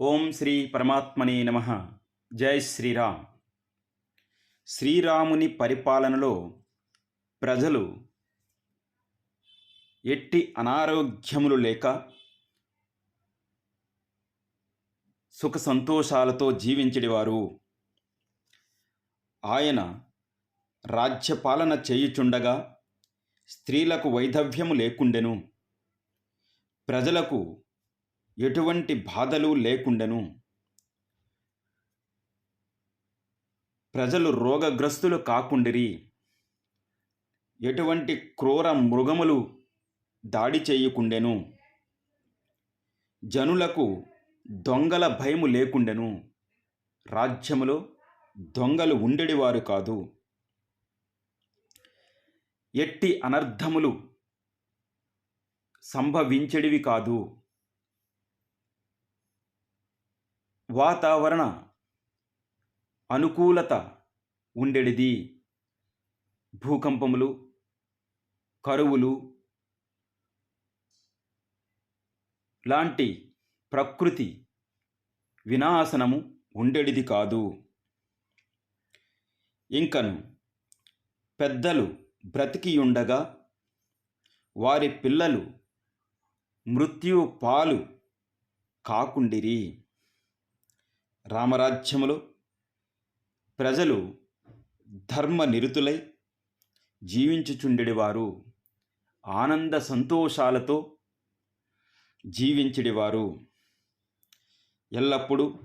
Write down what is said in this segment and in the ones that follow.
ఓం శ్రీ పరమాత్మనే నమ. జై శ్రీరామ్. శ్రీరాముని పరిపాలనలో ప్రజలు ఎట్టి అనారోగ్యములు లేక సుఖ సంతోషాలతో జీవించడివారు ఆయన రాజ్యపాలన చేయుచుండగా స్త్రీలకు వైధవ్యము లేకుండెను. ప్రజలకు ఎటువంటి బాధలు లేకుండెను. ప్రజలు రోగగ్రస్తులు కాకుండిరి. ఎటువంటి క్రూర మృగములు దాడి చేయకుండెను. జనులకు దొంగల భయము లేకుండెను. రాజ్యములో దొంగలు ఉండేవారు కాదు. ఎట్టి అనర్థములు సంభవించడివి కాదు. వాతావరణ అనుకూలత ఉండేది భూకంపములు కరువులు లాంటి ప్రకృతి వినాశనము ఉండేది కాదు. ఇంకను పెద్దలు బ్రతికి ఉండగా వారి పిల్లలు మృత్యు పాలు కాకుండిరి. రామరాజ్యములో ప్రజలు ధర్మ నిరుతులై జీవించుచుండెడివారు ఆనంద సంతోషాలతో జీవించడివారు. ఎల్లప్పుడూ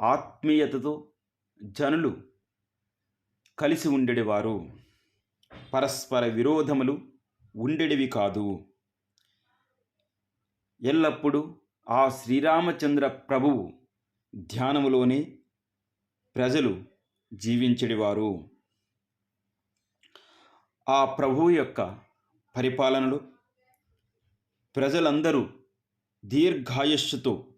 ఆత్మీయతతో జనులు కలిసి ఉండేవారు పరస్పర విరోధములు ఉండేవి కాదు. ఎల్లప్పుడూ ఆ శ్రీరామచంద్ర ప్రభువు ధ్యానములోనే ప్రజలు జీవించడివారు. ఆ ప్రభువు యొక్క పరిపాలనలో ప్రజలందరూ దీర్ఘాయుష్తో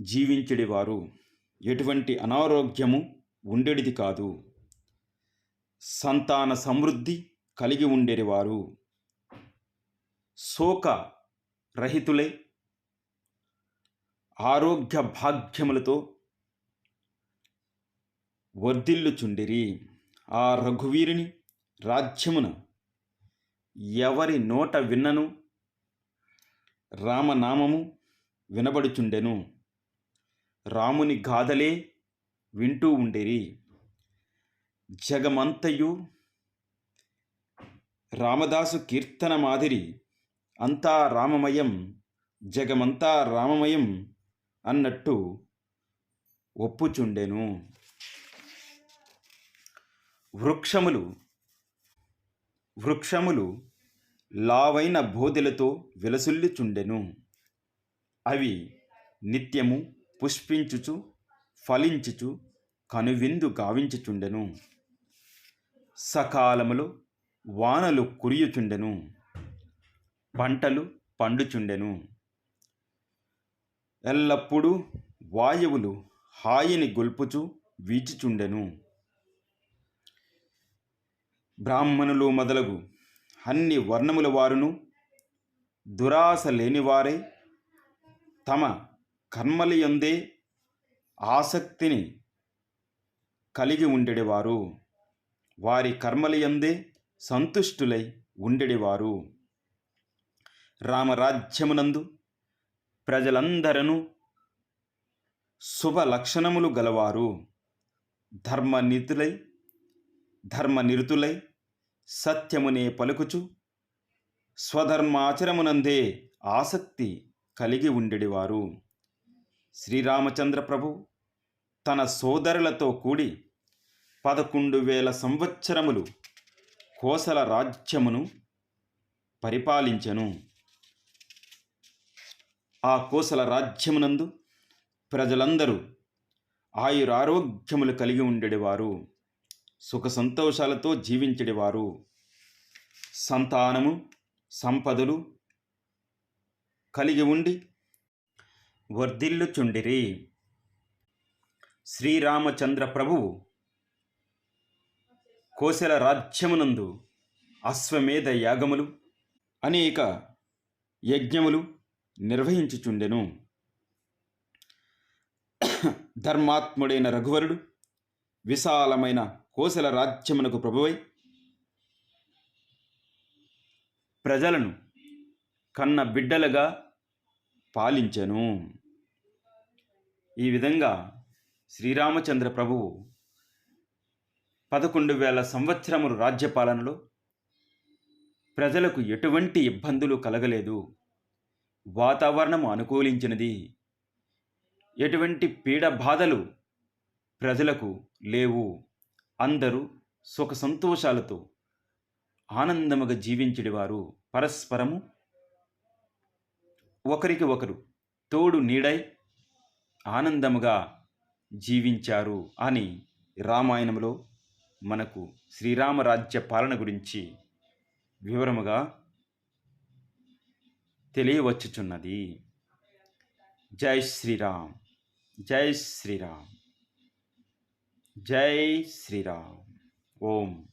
జీవించడివారు. ఎటువంటి అనారోగ్యము ఉండేది కాదు. సంతాన సమృద్ధి కలిగి ఉండేవారు. శోక రహితులై ఆరోగ్య భాగ్యములతో వర్ధిల్లుచుండిరి. ఆ రఘువీరుని రాజ్యమున ఎవరి నోట విన్నను? రామనామము వినబడుచుండెను. రాముని గాథలే వింటూ ఉండేరి. జగమంతయు రామదాసు కీర్తన మాదిరి అంతా రామమయం జగమంతా రామమయం అన్నట్టు ఒప్పుచుండెను. వృక్షములు వృక్షములు లావైన బోధెలతో విలసుల్లుచుండెను. అవి నిత్యము పుష్పించుచు ఫలించుచు కనువిందు గావించుచుండెను. సకాలములో వానలు కురియుచుండెను. పంటలు పండుచుండెను. ఎల్లప్పుడూ వాయువులు హాయిని గొల్పుచు వీచిచుండెను. బ్రాహ్మణులు మొదలగు అన్ని వర్ణముల వారును దురాశ లేనివారే తమ కర్మలయందే ఆసక్తిని కలిగి ఉండేవారు వారి కర్మలయందే సంతుష్టులై ఉండేవారు రామరాజ్యమునందు ప్రజలందరను శుభ లక్షణములు గలవారు. ధర్మనితులై ధర్మనిరుతులై సత్యమునే పలుకుచు స్వధర్మాచరమునందే ఆసక్తి కలిగి ఉండేవారు శ్రీరామచంద్ర ప్రభు తన సోదరులతో కూడి పదకొండు వేల సంవత్సరములు కోసల రాజ్యమును పరిపాలించెను. ఆ కోసల రాజ్యమునందు ప్రజలందరూ ఆయురారోగ్యములు కలిగి ఉండేవారు సుఖ సంతోషాలతో జీవించడివారు సంతానము సంపదలు కలిగి ఉండి వర్ధిల్లుచుండిరి. శ్రీరామచంద్ర ప్రభువు కోశల రాజ్యమునందు అశ్వమేధ యాగములు అనేక యజ్ఞములు నిర్వహించుచుండెను. ధర్మాత్ముడైన రఘువరుడు విశాలమైన కోసల రాజ్యమునకు ప్రభువై ప్రజలను కన్న బిడ్డలుగా పాలించెను. ఈ విధంగా శ్రీరామచంద్ర ప్రభువు పదకొండు వేల సంవత్సరములు రాజ్యపాలనలో ప్రజలకు ఎటువంటి ఇబ్బందులు కలగలేదు. వాతావరణం అనుకూలించినది. ఎటువంటి పీడ బాధలు ప్రజలకు లేవు. అందరూ సుఖ సంతోషాలతో ఆనందముగా జీవించడివారు పరస్పరము ఒకరికి ఒకరు తోడు నీడై ఆనందముగా జీవించారు అని రామాయణంలో మనకు శ్రీరామరాజ్య పాలన గురించి వివరముగా తెలియవచ్చుచున్నది. జై శ్రీరామ్ జై శ్రీరామ్ జై శ్రీరామ్. ఓం.